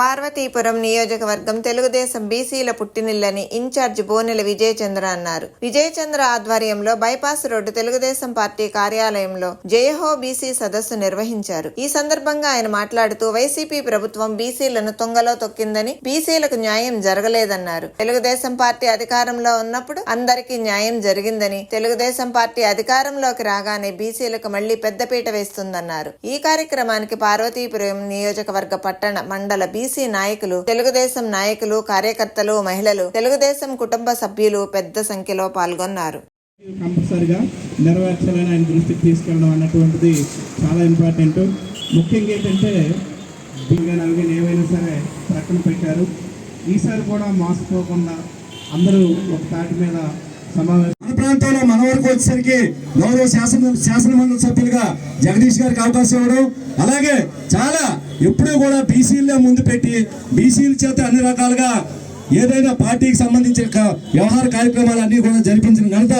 పార్వతీపురం నియోజకవర్గం తెలుగుదేశం బీసీల పుట్టినిల్లని ఇన్ఛార్జ్ బోనెల విజయచంద్ర అన్నారు. విజయచంద్ర ఆధ్వర్యంలో బైపాస్ రోడ్డు తెలుగుదేశం పార్టీ కార్యాలయంలో జయహో బీసీ సదస్సు నిర్వహించారు. ఈ సందర్భంగా ఆయన మాట్లాడుతూ వైసీపీ ప్రభుత్వం బీసీలను తొంగలో తొక్కిందని బీసీలకు న్యాయం జరగలేదన్నారు. తెలుగుదేశం పార్టీ అధికారంలో ఉన్నప్పుడు అందరికీ న్యాయం జరిగిందని తెలుగుదేశం పార్టీ అధికారంలోకి రాగానే బీసీలకు మళ్ళీ పెద్దపీట వేస్తుందన్నారు. ఈ కార్యక్రమానికి పార్వతీపురం నియోజకవర్గ పట్టణ మండల బీసీ నాయకులు తెలుగుదేశం నాయకులు కార్యకర్తలు మహిళలు తెలుగుదేశం కుటుంబ సభ్యులు పెద్ద సంఖ్యలో పాల్గొన్నారు. కంపల్సరిగా నెరవేర్చాలని ఆయన దృష్టికి తీసుకెళ్ళడం అన్నటువంటిది చాలా ఇంపార్టెంట్. ముఖ్యంగా ఏంటంటే నలుగురు ఏవైనా సరే ప్రక్కన పెట్టారు. ఈసారి కూడా మోసపోకుండా అందరూ ఒక తాటి మీద సమావేశం మన ప్రాంతంలో మన వరకు వచ్చేసరికి గౌరవ శాసన శాసన మండలి సభ్యులుగా జగదీష్ గారికి అవకాశం ఇవ్వడం అలాగే చాలా ఎప్పుడూ కూడా బీసీలే ముందు పెట్టి బీసీల చేత అన్ని రకాలుగా ఏదైనా పార్టీకి సంబంధించిన వ్యవహార కార్యక్రమాలు అన్ని కూడా జరిపించిన ఘనత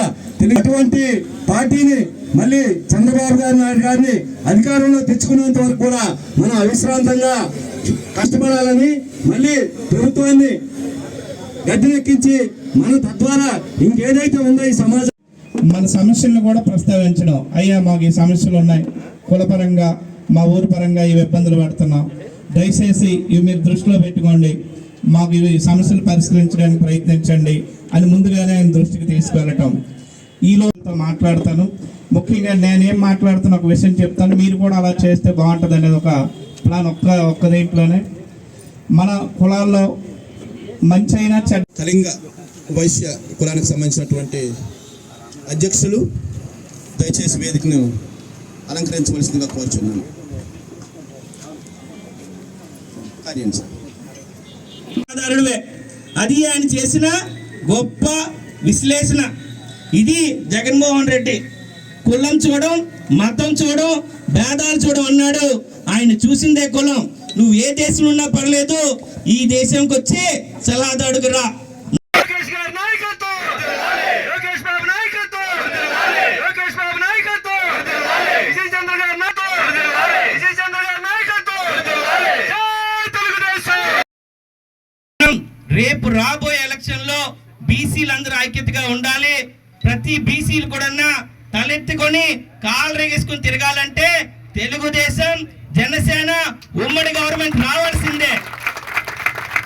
అటువంటి పార్టీని మళ్ళీ చంద్రబాబు గారి నాయుడు గారిని అధికారంలో తెచ్చుకునేంత వరకు కూడా మనం అవిశ్రాంతంగా కష్టపడాలని మళ్ళీ ప్రభుత్వాన్ని గద్దెనెక్కించి మన తద్వారా ఇంకేదైతే ఉందో ఈ సమాజం మన సమస్యలను కూడా ప్రస్తావించడం. అయ్యా మాకు ఈ సమస్యలు ఉన్నాయి. కులపరంగా మా ఊరు పరంగా ఇవి ఇబ్బందులు పడుతున్నాం. దయచేసి ఇవి మీరు దృష్టిలో పెట్టుకోండి. మాకు ఇవి సమస్యలు పరిష్కరించడానికి ప్రయత్నించండి అని ముందుగానే ఆయన దృష్టికి తీసుకెళ్ళటం. ఈలోతో మాట్లాడతాను. ముఖ్యంగా నేనేం మాట్లాడుతున్న ఒక విషయం చెప్తాను. మీరు కూడా అలా చేస్తే బాగుంటుంది అనేది ఒక ప్లాన్ ఒక్క ఒక్క దీంట్లోనే. మన కులాల్లో మంచి అయినా చెడ్డ కళింగ వైశ్య కులానికి సంబంధించినటువంటి అధ్యక్షులు దయచేసి వేదికను అలంకరించవలసిందిగా కోరుచున్నాను. కార్యం అది ఆయన చేసిన గొప్ప విశ్లేషణ. ఇది జగన్మోహన్ రెడ్డి. కులం చూడం మతం చూడం భేదాలు చూడం అన్నాడు. ఆయన చూసిందే కులం. నువ్వు ఏ దేశంలో ఉన్నా పర్లేదు ఈ దేశంకి వచ్చి సలహాదాడుగురా లోకేష్ గారి నాయకత్వం లోకేష్ బాబు నాయకత్వం లోకేష్ బాబు నాయకత్వం విజయ్ చంద్ర గారి నాయకత్వం విజయ్ చంద్ర గారి నాయకత్వం జై తెలుగుదేశం రేపు రాబోయే ఎలక్షన్లో బీసీలు అందరూ ఐక్యతగా ఉండాలి. ప్రతి బీసీలు కూడా తలెత్తుకొని కాలు రేగేసుకుని తిరగాలంటే తెలుగుదేశం జనసేన ఉమ్మడి గవర్నమెంట్ రావాల్సిందే.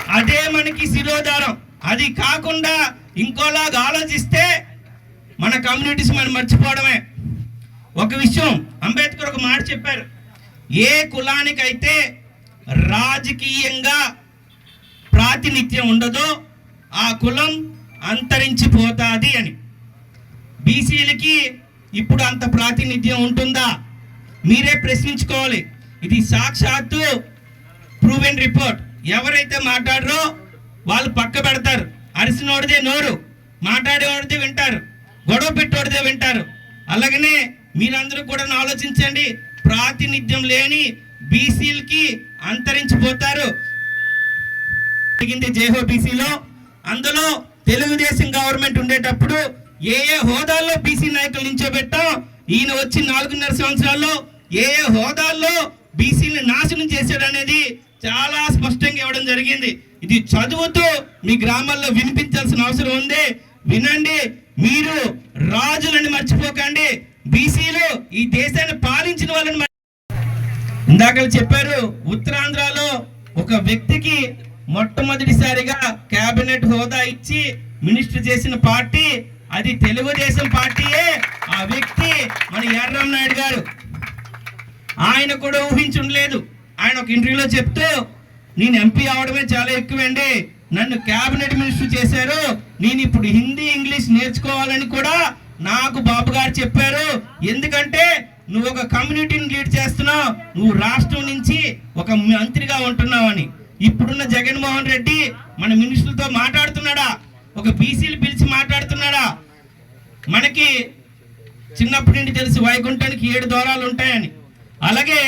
అదే మనకి శిరోధారం. అది కాకుండా ఇంకోలాగా ఆలోచిస్తే మన కమ్యూనిటీస్ మనం మర్చిపోవడమే. ఒక విషయం అంబేద్కర్ ఒక మాట చెప్పారు. ఏ కులానికైతే రాజకీయంగా ప్రాతినిధ్యం ఉండదో ఆ కులం అంతరించిపోతాది అని. బీసీలకి ఇప్పుడు అంత ప్రాతినిధ్యం ఉంటుందా? మీరే ప్రశ్నించుకోవాలి. ఇది సాక్షాత్తు ప్రూవెన్ రిపోర్ట్. ఎవరైతే మాట్లాడరో వాళ్ళు పక్క పెడతారు. అరిసినోడిదే నోరు మాట్లాడేవాడితే వింటారు గొడవ పెట్టేవాడితే వింటారు. అలాగనే మీరందరూ కూడా ఆలోచించండి. ప్రాతినిధ్యం లేని బీసీలకి అంతరించిపోతారు. జరిగింది జేహోబీసీలో అందులో తెలుగుదేశం గవర్నమెంట్ ఉండేటప్పుడు ఏ ఏ హోదాల్లో బీసీ నాయకులు నించోబెట్టాం ఈయన వచ్చి నాలుగున్నర సంవత్సరాల్లో ఏ ఏ హోదాల్లో బీసీని నాశనం చేశాడు అనేది చాలా స్పష్టంగా ఇవ్వడం జరిగింది. ఇది చదువుతూ మీ గ్రామాల్లో వినిపించాల్సిన అవసరం ఉంది. వినండి మీరు రాజులని మర్చిపోకండి. బీసీలు ఈ దేశాన్ని పాలించిన వాళ్ళని ఇందాక చెప్పారు ఉత్తరాంధ్రలో ఒక వ్యక్తికి మొట్టమొదటిసారిగా కేబినెట్ హోదా ఇచ్చి మినిస్టర్ చేసిన పార్టీ అది తెలుగుదేశం పార్టీయే. ఆ వ్యక్తి మన ఎర్రం నాయుడు గారు. ఆయన కూడా ఊహించుండలేదు. ఆయన ఒక ఇంటర్వ్యూలో చెప్తూ నేను ఎంపీ అవడమే చాలా ఎక్కువండి. నన్ను కేబినెట్ మినిస్టర్ చేశారు. నేను ఇప్పుడు హిందీ ఇంగ్లీష్ నేర్చుకోవాలని కూడా నాకు బాబు గారు చెప్పారు. ఎందుకంటే నువ్వు ఒక కమ్యూనిటీని లీడ్ చేస్తున్నావు. నువ్వు రాష్ట్రం నుంచి ఒక మంత్రిగా ఉంటున్నావని. ఇప్పుడున్న జగన్మోహన్ రెడ్డి మన మినిస్టర్లతో మాట్లాడుతున్నాడా? ఒక బీసీలు పిలిచి మాట్లాడుతున్నాడా? మనకి చిన్నప్పటి నుండి తెలిసి వైకుంఠానికి ఏడు దూరాలు ఉంటాయని. అలాగే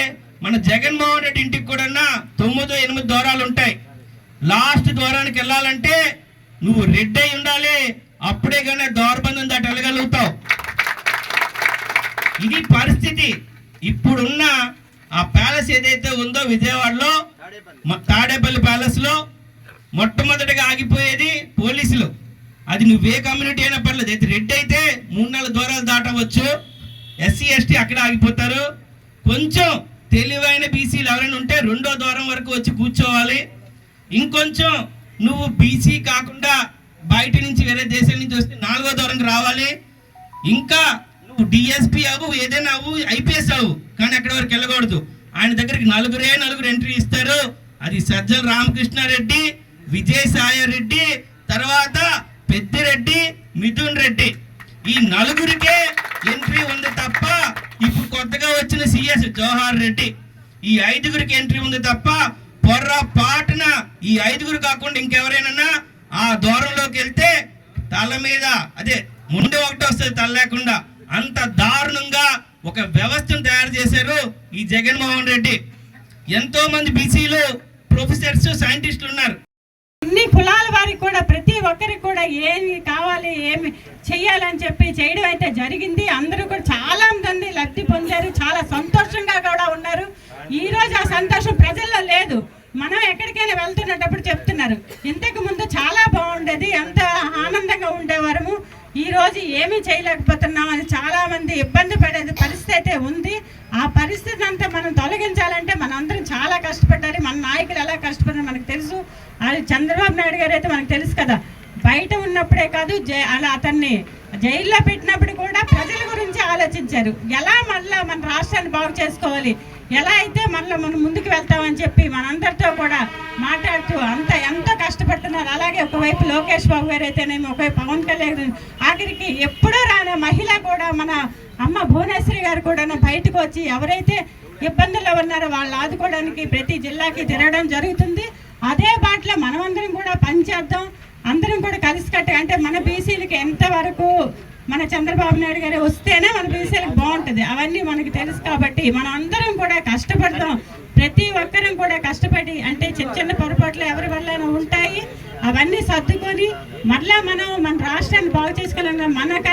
మన జగన్మోహన్ రెడ్డి ఇంటికి కూడా తొమ్మిదో ఎనిమిది దూరాలు ఉంటాయి. లాస్ట్ దూరానికి వెళ్ళాలంటే నువ్వు రెడ్ అయి ఉండాలి. అప్పుడే కానీ దౌర్బంధం దాటి వెళ్ళగలుగుతావు ఇది పరిస్థితి. ఇప్పుడున్న ఆ ప్యాలెస్ ఏదైతే ఉందో విజయవాడలో తాడేపల్లి ప్యాలెస్లో మొట్టమొదటిగా ఆగిపోయేది పోలీసులు. అది నువ్వే కమ్యూనిటీ అయినా పర్లేదు. అయితే రెడ్ అయితే మూడు నెలల దూరాలు దాటవచ్చు. ఎస్సీ ఎస్టీ అక్కడ ఆగిపోతారు. కొంచెం తెలివైన బీసీలు ఎవరైనా ఉంటే రెండో దూరం వరకు వచ్చి కూర్చోవాలి. ఇంకొంచెం నువ్వు బీసీ కాకుండా బయట నుంచి వేరే దేశం నుంచి వస్తే నాలుగో దూరంకి రావాలి. ఇంకా నువ్వు డిఎస్పీ అవు ఏదైనా అవ్వు ఐపీఎస్ అవు కానీ అక్కడి వరకు వెళ్ళకూడదు. ఆయన దగ్గరికి నలుగురే నలుగురు ఎంట్రీ ఇస్తారు. అది సజ్జల రామకృష్ణారెడ్డి విజయసాయి రెడ్డి తర్వాత పెద్దిరెడ్డి మిథున్ రెడ్డి ఈ నలుగురికే ఎంట్రీ ఉంది తప్ప ఇప్పుడు కొత్తగా వచ్చిన సిఎస్ జవహర్ రెడ్డి. ఈ ఐదుగురికి ఎంట్రీ ఉంది తప్ప పొర్రపాటున ఈ ఐదుగురు కాకుండా ఇంకెవరైనా ఆ దూరంలోకి వెళ్తే తల మీద అదే ముందు ఒకటి వస్తుంది తల లేకుండా. అంత దారుణంగా ఒక వ్యవస్థను తయారు చేశారు ఈ జగన్మోహన్ రెడ్డి. ఎంతో మంది బీసీలు ప్రొఫెసర్స్ సైంటిస్టులు ఉన్నారు. అన్ని కులాల వారికి కూడా ప్రతి ఒక్కరికి కూడా ఏమి కావాలి ఏమి చెయ్యాలని చెప్పి చేయడం అయితే జరిగింది. అందరూ కూడా చాలా మంది లబ్ధి పొందారు చాలా సంతోషంగా కూడా ఉన్నారు. ఈ రోజు ఆ సంతోషం ప్రజల్లో లేదు. మనం ఎక్కడికైనా వెళ్తున్నప్పుడు చెప్తున్నారు ఇంతకు ముందు చాలా బాగుండేది ఎంత ఆనందంగా ఉండేవారము ఈరోజు ఏమీ చేయలేకపోతున్నాం. అని చాలామంది ఇబ్బంది పడే పరిస్థితి అయితే ఉంది. ఆ పరిస్థితి అంతా మనం తొలగించాలంటే మనందరం చాలా కష్టపడ్డారు మన నాయకులు ఎలా కష్టపడ్డారు మనకు తెలుసు. అది చంద్రబాబు నాయుడు గారు అయితే మనకు తెలుసు కదా. బయట ఉన్నప్పుడే కాదు జై అలా అతన్ని జైల్లో పెట్టినప్పుడు కూడా ప్రజల గురించి ఆలోచించారు. ఎలా మళ్ళా మన రాష్ట్రాన్ని బాగు చేసుకోవాలి? ఎలా అయితే మనలో మనం ముందుకు వెళ్తామని చెప్పి మనందరితో కూడా మాట్లాడుతూ అంత ఎంతో కష్టపడుతున్నారు. అలాగే ఒకవైపు లోకేష్ బాబు గారు అయితేనేమి ఒకవైపు పవన్ కళ్యాణ్ ఆఖరికి ఎప్పుడూ రాని మహిళ కూడా మన అమ్మ భువనేశ్వరి గారు కూడా బయటకు వచ్చి ఎవరైతే ఇబ్బందుల్లో ఉన్నారో వాళ్ళు ఆదుకోవడానికి ప్రతి జిల్లాకి తిరగడం జరుగుతుంది. అదే బాటలో మనమందరం కూడా పనిచేద్దాం అందరం కూడా కలిసికట్టుగా అంటే మన బీసీలకి ఎంతవరకు మన చంద్రబాబు నాయుడు గారు వస్తేనే మన బీసీలకు బాగుంటుంది. అవన్నీ మనకి తెలుసు కాబట్టి మనం అందరం కూడా కష్టపడతాం. ప్రతి ఒక్కరం కూడా కష్టపడి అంటే చిన్న చిన్న పొరపాట్లు ఎవరి వల్ల ఉంటాయి. అవన్నీ సర్దుకొని మళ్ళా మనం మన రాష్ట్రాన్ని బాగు చేసుకోవాలన్నా మనకన్నా